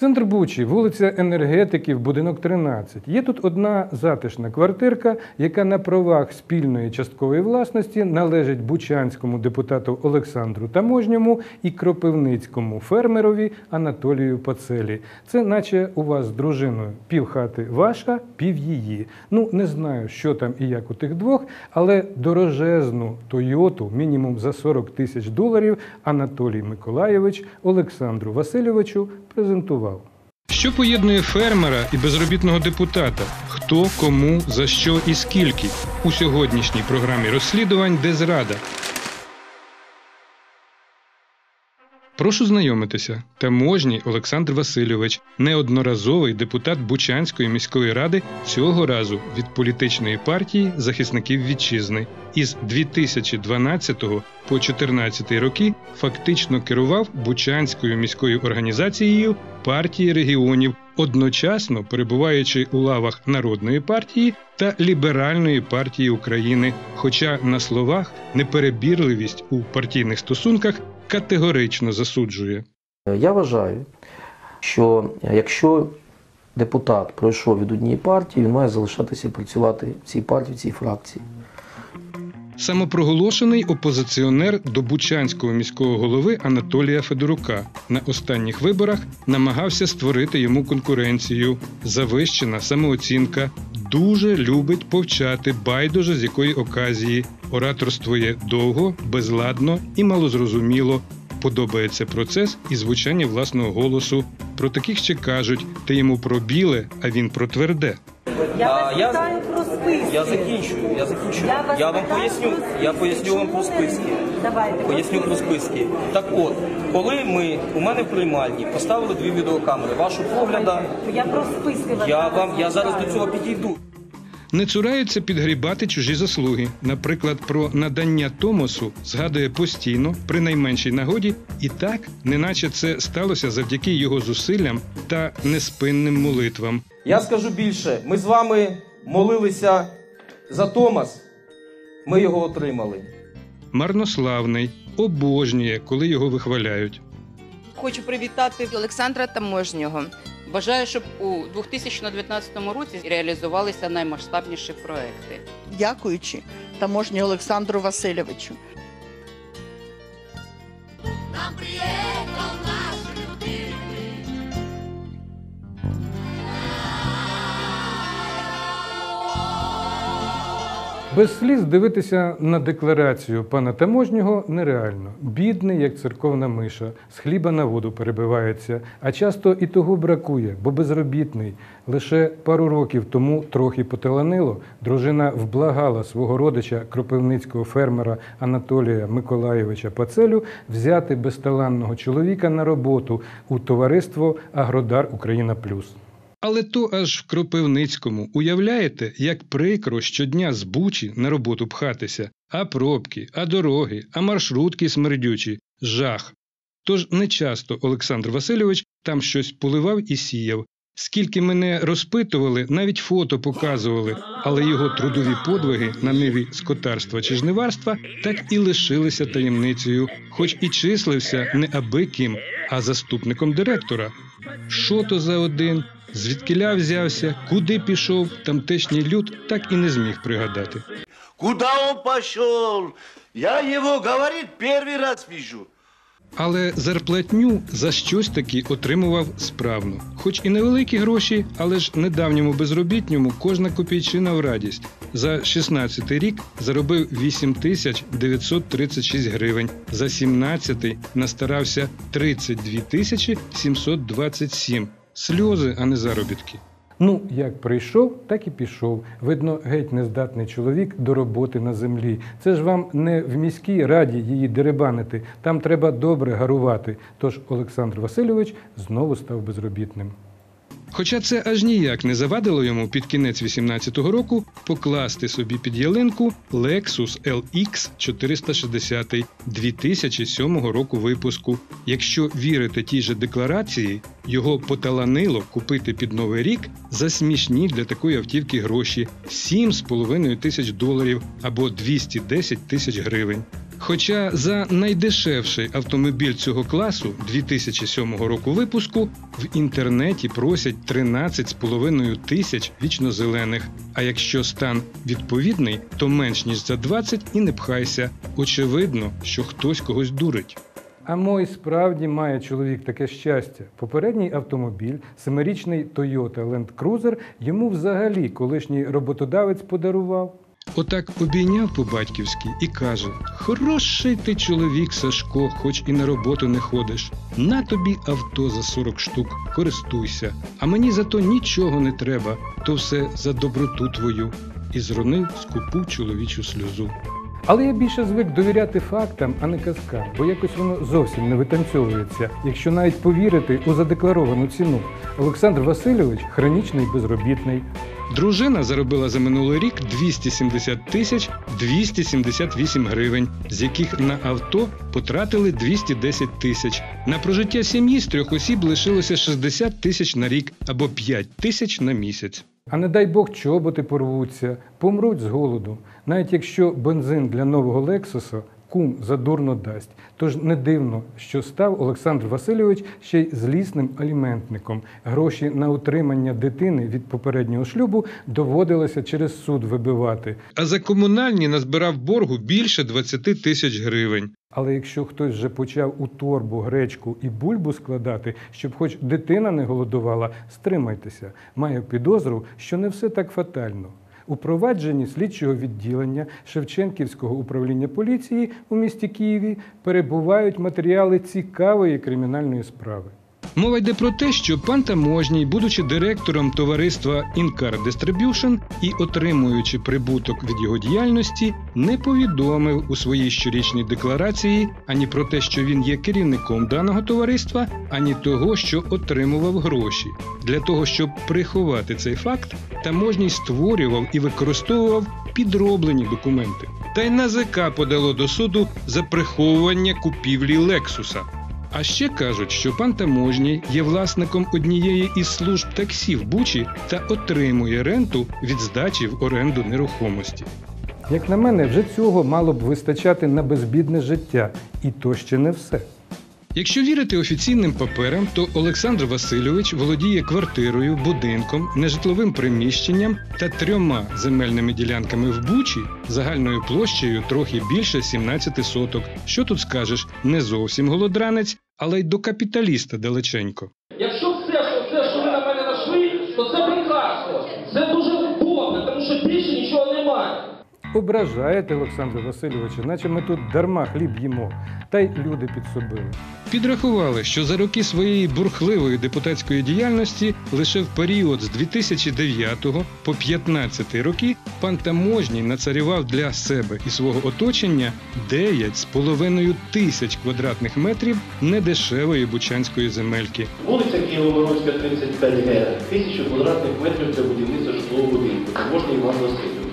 Центр Бучі, вулиця Енергетиків, будинок 13. Є тут одна затишна квартирка, яка на правах спільної часткової власності належить бучанському депутату Олександру Таможньому і кропивницькому фермерові Анатолію Пацелі. Це наче у вас з дружиною пів хати ваша, пів її. Ну не знаю, що там і як у тих двох, але дорожезну Тойоту мінімум за 40 тисяч доларів Анатолій Миколаєвич Олександру Васильовичу презентував. Що поєднує фермера і безробітного депутата? Хто, кому, за що і скільки у сьогоднішній програмі розслідувань де зрада? Прошу знайомитися. Таможній Олександр Васильович, неодноразовий депутат Бучанської міської ради, цього разу від політичної партії захисників вітчизни. Із 2012 по 2014 роки фактично керував Бучанською міською організацією партії регіонів, одночасно перебуваючи у лавах Народної партії та Ліберальної партії України. Хоча на словах неперебірливість у партійних стосунках категорично засуджує. Я вважаю, що якщо депутат пройшов від однієї партії, він має залишатися працювати в цій партії, в цій фракції. Самопроголошений опозиціонер до Бучанського міського голови Анатолія Федорука на останніх виборах намагався створити йому конкуренцію. Завищена самооцінка дуже любить повчати байдуже з якої оказії. Ораторствує довго, безладно і малозрозуміло. Подобається процес і звучання власного голосу. Про таких ще кажуть, ти йому про біле, а він про тверде. Я вас питаю про списки. Я закінчую, я закінчую. Я вас вам питаю поясню, про я списки. поясню вам про списки. Давайте. Поясню про списки. Так от, коли ми у мене в приймальні поставили дві відеокамери, вашу погляда, Я про списки вас я вам я зараз до цього підійду. Не цураються підгрібати чужі заслуги. Наприклад, про надання Томосу згадує постійно при найменшій нагоді, і так, неначе це сталося завдяки його зусиллям та неспинним молитвам. Я скажу більше, ми з вами молилися за Томас, ми його отримали. Марнославний, обожнює, коли його вихваляють. Хочу привітати Олександра Таможнього. Бажаю, щоб у 2019 році реалізувалися наймасштабніші проекти. дякуючи таможні Олександру Васильовичу. Без сліз дивитися на декларацію пана таможнього нереально. Бідний, як церковна миша, з хліба на воду перебивається, а часто і того бракує, бо безробітний. Лише пару років тому трохи поталанило. Дружина вблагала свого родича кропивницького фермера Анатолія Миколаєвича Пацелю взяти безталанного чоловіка на роботу у товариство Агродар Україна Плюс. Але то аж в Кропивницькому. Уявляєте, як прикро щодня з Бучі на роботу пхатися, а пробки, а дороги, а маршрутки смердючі жах. Тож нечасто Олександр Васильович там щось поливав і сіяв. Скільки мене розпитували, навіть фото показували, але його трудові подвиги на ниві скотарства чи жниварства так і лишилися таємницею, хоч і числився не аби ким, а заступником директора. Що то за один? Звідкиля взявся, куди пішов, тамтешній люд так і не зміг пригадати. Куда он пошел? Я его, говорит, первый раз вижу. Але зарплатню за щось таки отримував справно. Хоч і невеликі гроші, але ж недавньому безробітньому кожна копійчина в радість. За 16-й рік заробив 8 тисяч 936 гривень, за 17-й настарався 32 тисячі 727. Сльози, а не заробітки. Ну, як прийшов, так і пішов. Видно, геть нездатний чоловік до роботи на землі. Це ж вам не в міській раді її деребанити. Там треба добре гарувати. Тож Олександр Васильович знову став безробітним. Хоча це аж ніяк не завадило йому під кінець 18-го року покласти собі під ялинку Lexus LX 460 2007 року випуску. Якщо вірити тій же декларації, його поталанило купити під новий рік за смішні для такої автівки гроші 7,5 тисяч доларів або 210 тисяч гривень. Хоча за найдешевший автомобіль цього класу 2007 року випуску в інтернеті просять 13,5 тисяч вічнозелених. А якщо стан відповідний, то менш ніж за 20 і не пхайся. Очевидно, що хтось когось дурить. А мой справді має чоловік таке щастя. Попередній автомобіль, семирічний Toyota Land Cruiser, йому взагалі колишній роботодавець подарував. Отак обійняв по-батьківськи і каже: Хороший ти чоловік, Сашко, хоч і на роботу не ходиш. На тобі авто за 40 штук, користуйся. А мені за то нічого не треба, то все за доброту твою. І зронив скупу чоловічу сльозу. Але я більше звик довіряти фактам, а не казкам, бо якось воно зовсім не витанцьовується, якщо навіть повірити у задекларовану ціну. Олександр Васильович хронічний безробітний. Дружина заробила за минулий рік 270 тисяч 278 гривень, з яких на авто потратили 210 тисяч. На прожиття сім'ї з трьох осіб лишилося 60 тисяч на рік або 5 тисяч на місяць. А не дай Бог чоботи порвуться, помруть з голоду, навіть якщо бензин для нового Лексуса кум задурно дасть. Тож не дивно, що став Олександр Васильович ще й злісним аліментником. Гроші на утримання дитини від попереднього шлюбу доводилося через суд вибивати. А за комунальні назбирав боргу більше 20 тисяч гривень. Але якщо хтось вже почав у торбу гречку і бульбу складати, щоб хоч дитина не голодувала, стримайтеся. Маю підозру, що не все так фатально. У провадженні слідчого відділення Шевченківського управління поліції у місті Києві перебувають матеріали цікавої кримінальної справи. Мова йде про те, що пан Таможній, будучи директором товариства Incar Distribution і отримуючи прибуток від його діяльності, не повідомив у своїй щорічній декларації ані про те, що він є керівником даного товариства, ані того, що отримував гроші. Для того, щоб приховати цей факт, таможній створював і використовував підроблені документи. Та й НАЗК подало до суду за приховування купівлі Лексуса. А ще кажуть, що пан таможній є власником однієї із служб таксі в Бучі та отримує ренту від здачі в оренду нерухомості. Як на мене, вже цього мало б вистачати на безбідне життя, і то ще не все. Якщо вірити офіційним паперам, то Олександр Васильович володіє квартирою, будинком, нежитловим приміщенням та трьома земельними ділянками в Бучі загальною площею трохи більше 17 соток. Що тут скажеш, не зовсім голодранець, але й до капіталіста далеченько. Якщо все, що це, що ви на мене знайшли, то це прекрасно. Це дуже добре, тому що більше нічого немає. Ображаєте, Олександр Васильовичу, наче ми тут дарма хліб їмо, та й люди підсобили. Підрахували, що за роки своєї бурхливої депутатської діяльності лише в період з 2009 по 2015 роки пан Таможній нацарював для себе і свого оточення 9,5 тисяч квадратних метрів недешевої бучанської земельки. Вулиця Києво-Морозька, 35 г. Тисячу квадратних метрів для будівництва житлового будинку. Таможній Іван Васильович.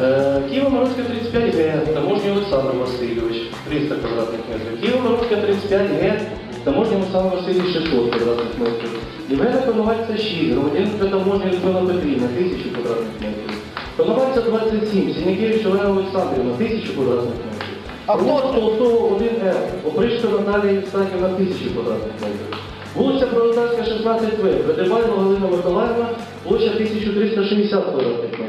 Києво-Морозька, 35 г. Таможній Олександр Васильович. 300 квадратних метрів. Києво-Морозька, 35 г. Таможній Олександр Васильович, 600 квадратних метрів. Євгена Коновальця 6. Громадянка таможні Людмила Петрівна, 1000 квадратних метрів. Коновальця 27. Сінякевич Олена Олександрівна, 1000 квадратних метрів. Авто Толстого 1Р. Опришка Наталія Євстахівна, 1000 квадратних метрів. Вулиця Пролетарська, 16В. Придибайло Галина Миколаївна, площа 1360 квадратних метрів.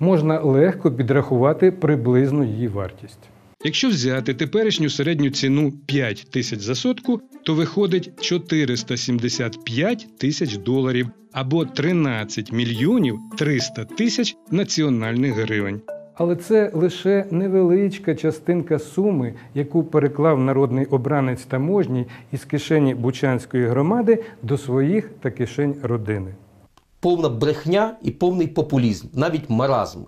Можна легко підрахувати приблизну її вартість. Якщо взяти теперішню середню ціну 5 тисяч за сотку, то виходить 475 тисяч доларів або 13 мільйонів 300 тисяч національних гривень. Але це лише невеличка частинка суми, яку переклав народний обранець таможній із кишені Бучанської громади до своїх та кишень родини. Повна брехня і повний популізм, навіть маразм.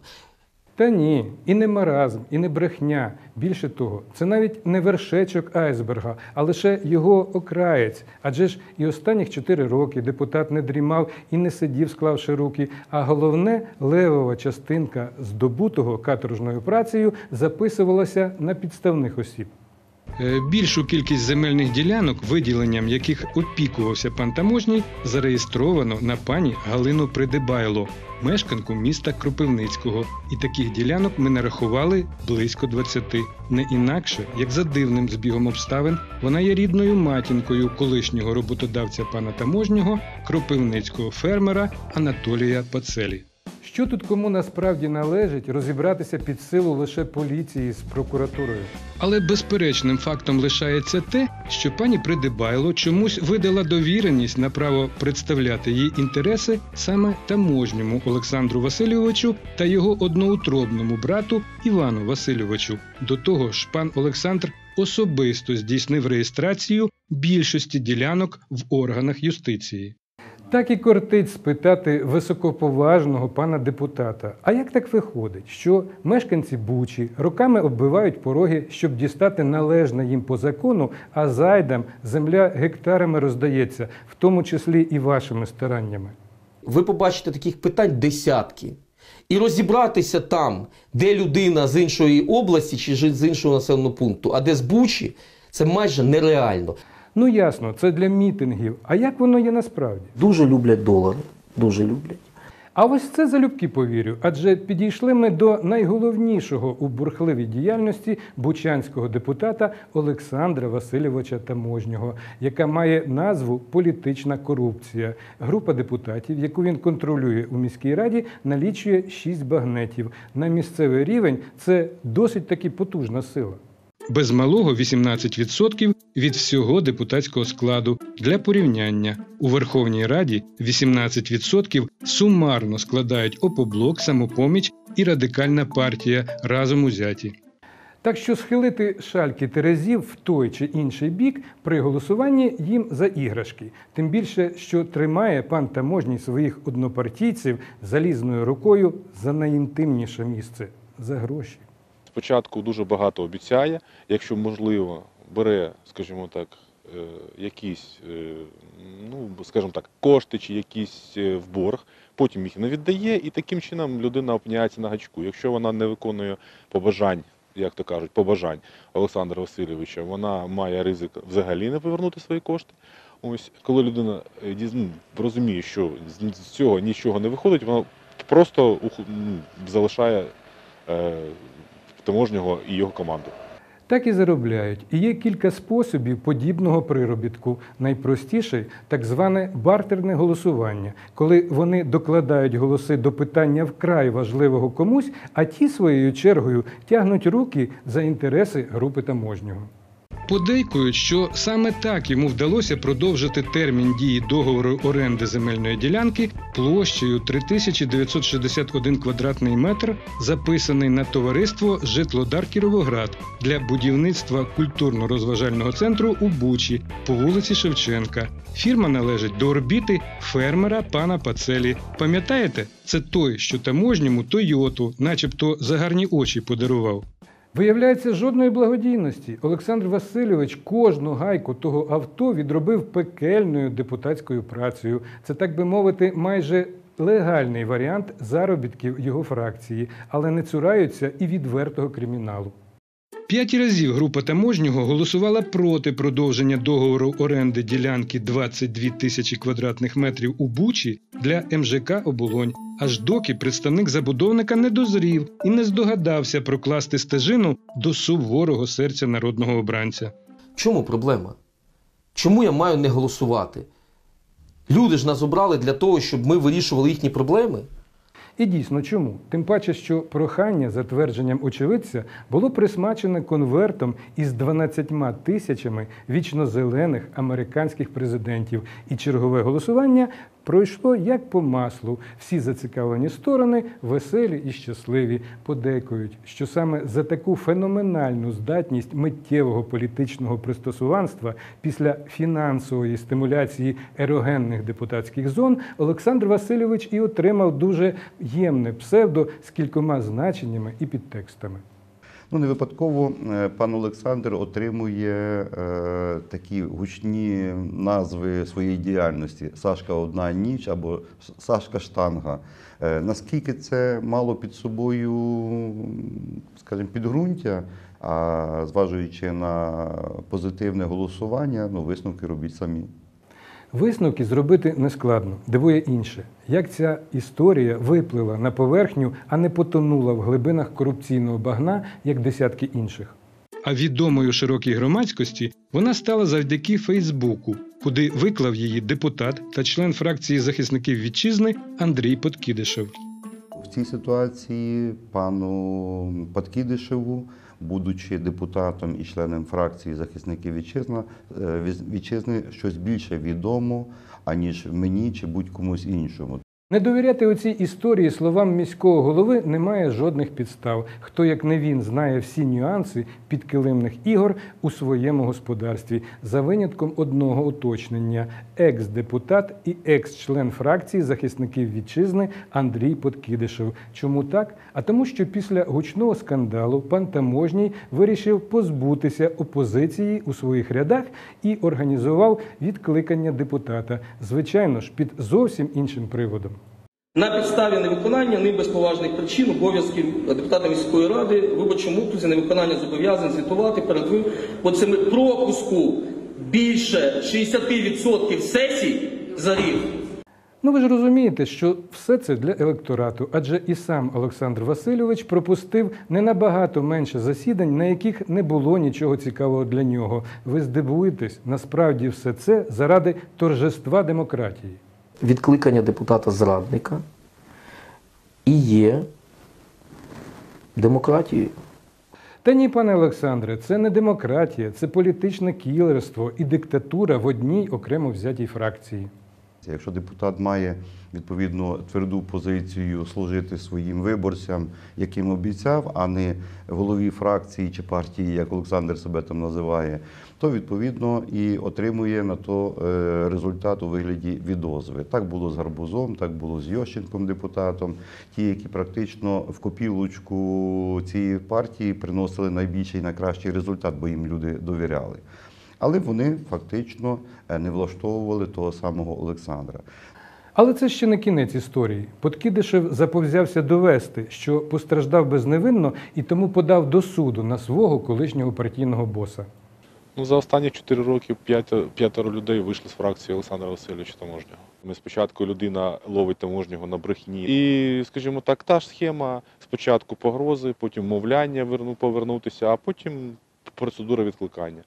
Та ні, і не маразм, і не брехня. Більше того, це навіть не вершечок айсберга, а лише його окраєць. Адже ж і останніх чотири роки депутат не дрімав і не сидів, склавши руки. А головне, левова частинка здобутого каторжною працею записувалася на підставних осіб. Е, Більшу кількість земельних ділянок, виділенням яких опікувався пан таможній, зареєстровано на пані Галину Придибайло, мешканку міста Кропивницького. І таких ділянок ми нарахували близько 20. Не інакше, як за дивним збігом обставин, вона є рідною матінкою колишнього роботодавця пана таможнього, кропивницького фермера Анатолія Пацелі. Що тут кому насправді належить розібратися під силу лише поліції з прокуратурою? Але безперечним фактом лишається те, що пані Придибайло чомусь видала довіреність на право представляти її інтереси саме таможньому Олександру Васильовичу та його одноутробному брату Івану Васильовичу. До того ж, пан Олександр особисто здійснив реєстрацію більшості ділянок в органах юстиції. Так і кортить спитати високоповажного пана депутата. А як так виходить, що мешканці Бучі роками оббивають пороги, щоб дістати належне їм по закону, а зайдам земля гектарами роздається, в тому числі і вашими стараннями? Ви побачите таких питань десятки. І розібратися там, де людина з іншої області чи з іншого населеного пункту, а де з Бучі, це майже нереально. Ну ясно, це для мітингів. А як воно є насправді? Дуже люблять долари. Дуже люблять. А ось це залюбки повірю, адже підійшли ми до найголовнішого у бурхливій діяльності бучанського депутата Олександра Васильовича Таможнього, яка має назву Політична корупція. Група депутатів, яку він контролює у міській раді, налічує шість багнетів. На місцевий рівень це досить таки потужна сила. Без малого 18% від всього депутатського складу. Для порівняння у Верховній Раді 18% сумарно складають опоблок, самопоміч і радикальна партія разом узяті. Так що схилити шальки терезів в той чи інший бік при голосуванні їм за іграшки. Тим більше, що тримає пан таможній своїх однопартійців залізною рукою за найінтимніше місце за гроші. Спочатку дуже багато обіцяє, якщо можливо, бере, скажімо так, е, якісь, е, ну скажімо так, кошти чи якісь е, в борг, потім їх не віддає, і таким чином людина опиняється на гачку. Якщо вона не виконує побажань, як то кажуть, побажань Олександра Васильовича, вона має ризик взагалі не повернути свої кошти. Ось коли людина ну, розуміє, що з цього нічого не виходить, вона просто ну, залишає таможнього і його команду. Так і заробляють. І є кілька способів подібного приробітку. Найпростіший так зване бартерне голосування, коли вони докладають голоси до питання вкрай важливого комусь, а ті своєю чергою тягнуть руки за інтереси групи таможнього. Подейкують, що саме так йому вдалося продовжити термін дії договору оренди земельної ділянки площею 3961 квадратний метр, записаний на товариство Житлодар Кіровоград для будівництва культурно-розважального центру у Бучі по вулиці Шевченка. Фірма належить до орбіти фермера пана Пацелі. Пам'ятаєте, це той, що таможньому Тойоту, начебто за гарні очі подарував. Виявляється, жодної благодійності. Олександр Васильович кожну гайку того авто відробив пекельною депутатською працею. Це, так би мовити, майже легальний варіант заробітків його фракції, але не цураються і відвертого криміналу. П'ять разів група таможнього голосувала проти продовження договору оренди ділянки 22 тисячі квадратних метрів у Бучі для МЖК Оболонь, аж доки представник забудовника не дозрів і не здогадався прокласти стежину до суворого серця народного обранця. Чому проблема? Чому я маю не голосувати? Люди ж нас обрали для того, щоб ми вирішували їхні проблеми. І дійсно чому? Тим паче, що прохання за твердженням очевидця було присмачене конвертом із 12 тисячами вічно-зелених американських президентів, і чергове голосування пройшло як по маслу. Всі зацікавлені сторони веселі і щасливі, подейкують, що саме за таку феноменальну здатність миттєвого політичного пристосуванства після фінансової стимуляції ерогенних депутатських зон Олександр Васильович і отримав дуже ємне псевдо з кількома значеннями і підтекстами. Ну, не випадково е, пан Олександр отримує е, такі гучні назви своєї діяльності: Сашка одна ніч або Сашка штанга. Е, наскільки це мало під собою, скажімо, підґрунтя, А зважуючи на позитивне голосування, ну, висновки робіть самі. Висновки зробити нескладно. Дивує інше, як ця історія виплила на поверхню, а не потонула в глибинах корупційного багна, як десятки інших. А відомою широкій громадськості вона стала завдяки Фейсбуку, куди виклав її депутат та член фракції захисників вітчизни Андрій Подкідишев. В цій ситуації пану Паткідишеву, будучи депутатом і членом фракції захисників вітчизна, е, вітчизни, щось більше відомо, аніж мені чи будь-комусь іншому. Не довіряти у цій історії словам міського голови немає жодних підстав. Хто як не він знає всі нюанси підкилимних ігор у своєму господарстві, за винятком одного уточнення: екс-депутат і екс-член фракції захисників вітчизни Андрій Подкідишев. Чому так? А тому, що після гучного скандалу пан Таможній вирішив позбутися опозиції у своїх рядах і організував відкликання депутата. Звичайно ж, під зовсім іншим приводом. На підставі невиконання ним без поважних причин обов'язків депутата міської ради виборчому окрузі невиконання зобов'язань звітувати перед ви по цьому пропуску більше 60% сесій за рік. Ну ви ж розумієте, що все це для електорату, адже і сам Олександр Васильович пропустив не набагато менше засідань, на яких не було нічого цікавого для нього. Ви здивуєтесь, насправді все це заради торжества демократії. Відкликання депутата зрадника і є демократією. Та ні, пане Олександре, це не демократія, це політичне кілерство і диктатура в одній окремо взятій фракції. Якщо депутат має відповідно тверду позицію служити своїм виборцям, яким обіцяв, а не голові фракції чи партії, як Олександр себе там називає, то відповідно і отримує на то е, результат у вигляді відозви. Так було з Гарбузом, так було з Йощенком депутатом. Ті, які практично в копілочку цієї партії приносили найбільший найкращий результат, бо їм люди довіряли. Але вони фактично е, не влаштовували того самого Олександра. Але це ще не кінець історії. Подкидишев заповзявся довести, що постраждав безневинно і тому подав до суду на свого колишнього партійного боса. Ну, за останні 4 роки п'ятеро, п'ятеро людей вийшли з фракції Олександра Васильовича Таможнього. Ми спочатку людина ловить таможнього на брехні. І, скажімо так, та ж схема. Спочатку погрози, потім мовляння повернутися, а потім процедура відкликання.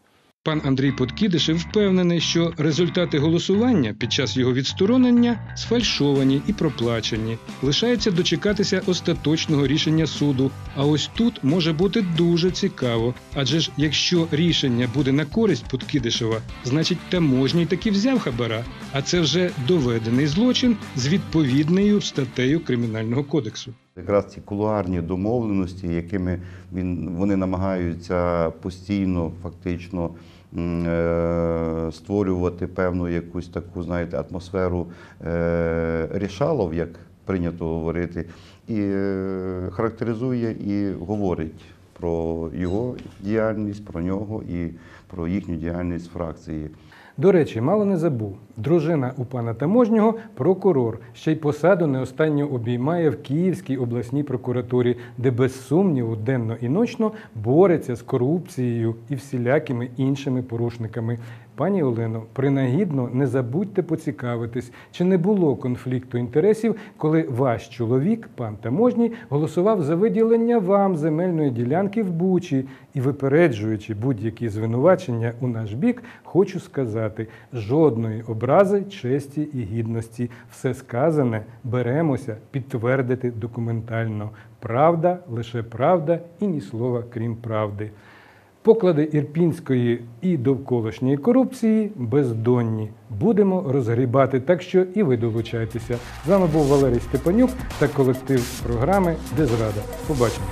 Пан Андрій Подкідишев впевнений, що результати голосування під час його відсторонення сфальшовані і проплачені. Лишається дочекатися остаточного рішення суду. А ось тут може бути дуже цікаво. Адже ж якщо рішення буде на користь Подкідишева, значить таможній таки взяв хабара. А це вже доведений злочин з відповідною статтею Кримінального кодексу. Якраз ці кулуарні домовленості, якими він, вони намагаються постійно фактично е, створювати певну якусь таку, знаєте, атмосферу е, рішалов, як прийнято говорити, і е, характеризує і говорить про його діяльність, про нього і про їхню діяльність фракції. До речі, мало не забув. Дружина у пана таможнього прокурор, ще й посаду не останню обіймає в Київській обласній прокуратурі, де без сумніву денно і ночно бореться з корупцією і всілякими іншими порушниками. Пані Олено, принагідно не забудьте поцікавитись, чи не було конфлікту інтересів, коли ваш чоловік, пан таможній, голосував за виділення вам земельної ділянки в Бучі і випереджуючи будь-які звинувачення у наш бік, хочу сказати: жодної образи честі і гідності. Все сказане беремося підтвердити документально. Правда, лише правда і ні слова крім правди. Поклади ірпінської і довколишньої корупції бездонні. Будемо розгрібати, так що і ви долучайтеся. З вами був Валерій Степанюк та колектив програми Дезрада. Побачимо.